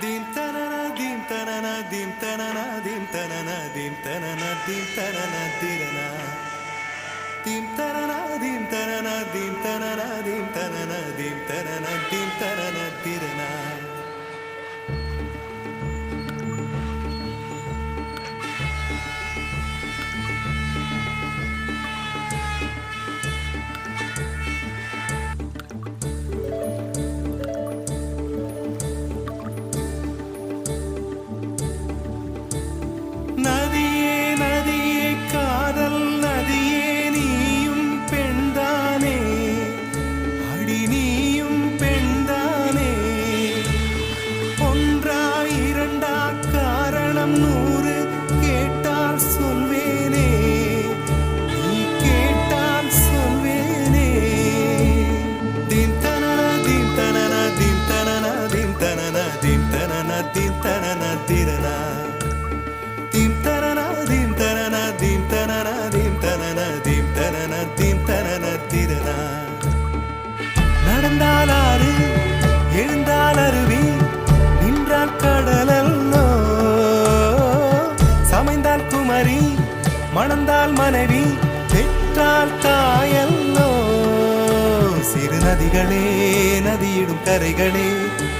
dim na, dim na dim tanana dim na, dim tanana dim na, dirana dim na, dim na dim tanana dim na, dim na dim தனன தீம் தனன திரனா? தீம் தனன தீம் தனன தீம் தனன தீம் தனன தீம் தனன தீம் தனன திரனா? நடந்தால் ஆறு எழுந்தால் அருவி நின்றால் கடலல்லோ சமைந்தால் குமரி மணந்தால் மனைவி பெற்றால் தாயல்லோ சிறு நதிகளே நதியிடும் கரைகளே